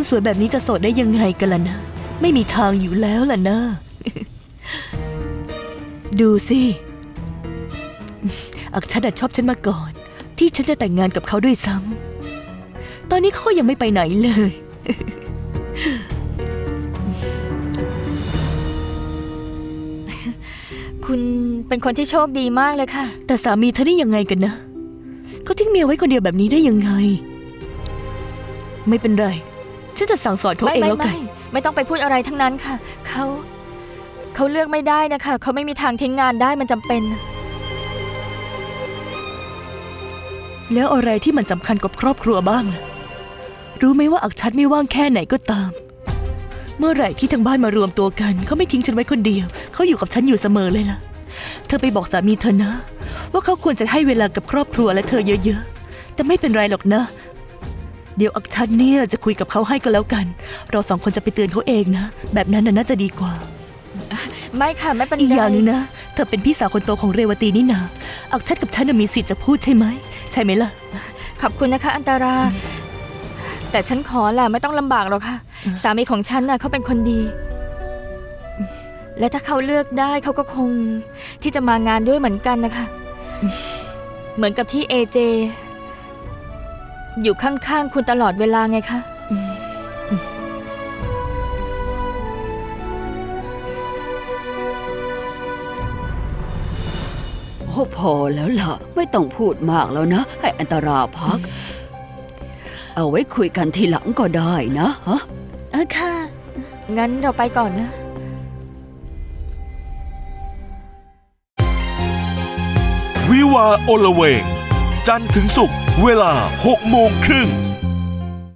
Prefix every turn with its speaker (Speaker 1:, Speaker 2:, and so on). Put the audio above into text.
Speaker 1: คนสวยแบบนี้จะโสดได้ยังไงกันล่ะนะ ไม่มีทางอยู่แล้วล่ะนะ ดูสิอักชัดอะชอบฉันมาก่อน ที่ฉันจะแต่งงานกับเขาด้วยซ้ำตอนนี้เขายังไม่ไปไหนเลย
Speaker 2: คุณเป็นคนที่โชคดีมากเลยค่ะ
Speaker 1: แต่สามีเธอนี่ยังไงกันนะเขาทิ้งเมียไว้คนเดียวแบบนี้ได้ยังไง ไม่เป็นไร ฉันจะสั่งสอนเขา
Speaker 2: ไม่
Speaker 1: เอง
Speaker 2: ไม่
Speaker 1: แล้วกั
Speaker 2: ไม่
Speaker 1: น
Speaker 2: ไม่ต้องไปพูดอะไรทั้งนั้นค่ะ เขาเขาเลือกไม่ได้นะคะ เขาไม่มีทางทิ้งงานได้มันจำเป็น
Speaker 1: แล้วอะไรที่มันสำคัญกับครอบครัวบ้างล่ะรู้ไหมว่าอักชัดไม่ว่างแค่ไหนก็ตาม เมื่อไหร่ที่ทั้งบ้านมารวมตัวกัน เขาไม่ทิ้งฉันไว้คนเดียว เขาอยู่กับฉันอยู่เสมอเลยล่ะ เธอไปบอกสามีเธอนะ ว่าเขาควรจะให้เวลากับครอบครัวและเธอเยอะ ๆ แต่ไม่เป็นไรหรอกนะ เดี๋ยวอักชัดเนี่ยจะคุยกับเขาให้ก็แล้วกัน เราสองคนจะไปเตือนเขาเองนะ แบบนั้นน่ะน่าจะดีกว่า
Speaker 2: ไม่ค่ะ ไม่เป็นไร
Speaker 1: อีกอย่างหนึงนะ เธอเป็นพี่สาวคนโตของเรวตีนี่นาอักชัดกับฉันน่ะมีสิทธิ์จะพูดใช่ไหม ใช่ไหมล่ะ
Speaker 2: ขอบคุณนะคะ อันตรา แต่ฉันขอแหละไม่ต้องลำบากหรอกค่ะ สามีของฉันน่ะเขาเป็นคนดี และถ้าเขาเลือกได้เขาก็คงที่จะมางานด้วยเหมือนกันนะคะ เหมือนกับที่เอเจ อยู่ข้างๆคุณตลอดเวลาไงคะ
Speaker 3: โอ้พอแล้วล่ะ ไม่ต้องพูดมากแล้วนะ ให้อันตราพัก เอาไว้คุยกันทีหลังก็ได้นะฮะ
Speaker 1: เออค่ะ
Speaker 2: งั้นเราไปก่อนนะ
Speaker 4: วิวาโอละเวง จันทร์ถึงศุกร์เวลา 6 โมงครึ่ง